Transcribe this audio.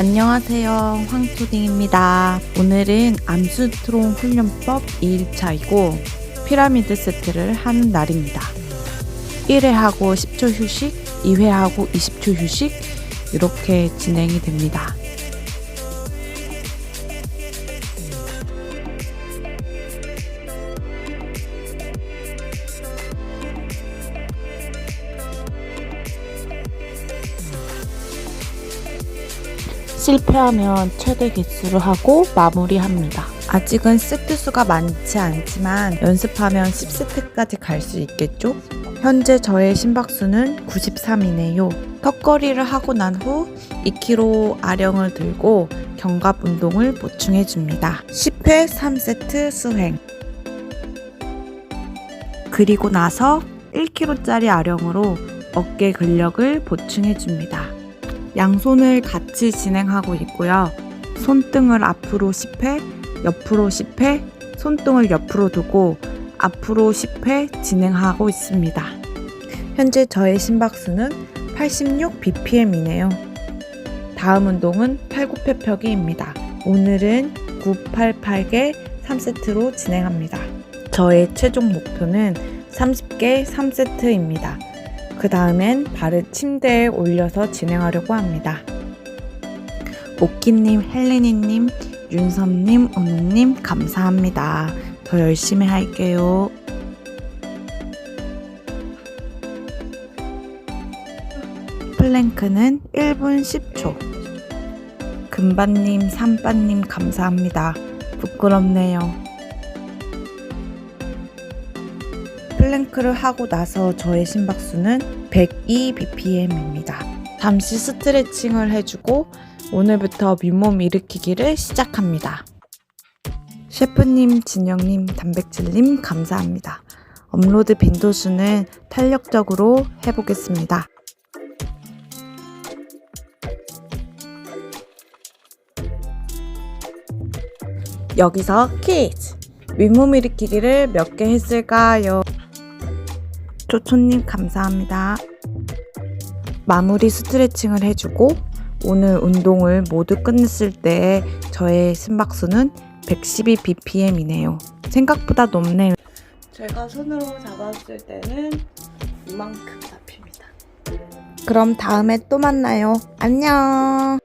안녕하세요. 황토딩입니다. 오늘은 암스트롱 훈련법 2일차이고 피라미드 세트를 하는 날입니다. 1회 하고 10초 휴식, 2회 하고 20초 휴식 이렇게 진행이 됩니다. 실패하면 최대 개수를 하고 마무리합니다. 아직은 세트 수가 많지 않지만 연습하면 10세트까지 갈 수 있겠죠? 현재 저의 심박수는 93이네요. 턱걸이를 하고 난 후 2kg 아령을 들고 견갑 운동을 보충해 줍니다. 10회 3세트 수행. 그리고 나서 1kg짜리 아령으로 어깨 근력을 보충해 줍니다. 양손을 같이 진행하고 있고요. 손등을 앞으로 10회, 옆으로 10회, 손등을 옆으로 두고 앞으로 10회 진행하고 있습니다. 현재 저의 심박수는 86 bpm이네요. 다음 운동은 팔굽혀펴기입니다. 오늘은 988개 3세트로 진행합니다. 저의 최종 목표는 30개 3세트입니다. 그 다음엔 발을 침대에 올려서 진행하려고 합니다. 오키님, 헬레니님, 윤섭님, 은우님, 감사합니다. 더 열심히 할게요. 플랭크는 1분 10초. 금반님, 삼반님, 감사합니다. 부끄럽네요. 플랭크를 하고 나서 저의 심박수는 102 bpm입니다. 잠시 스트레칭을 해주고 오늘부터 윗몸 일으키기를 시작합니다. 셰프님, 진영님, 단백질님 감사합니다. 업로드 빈도수는 탄력적으로 해보겠습니다. 여기서 퀴즈! 윗몸 일으키기를 몇 개 했을까요? 초초님 감사합니다. 마무리 스트레칭을 해주고 오늘 운동을 모두 끝냈을 때 저의 심박수는 112 bpm이네요. 생각보다 높네요. 제가 손으로 잡았을 때는 이만큼 잡힙니다. 그럼 다음에 또 만나요. 안녕!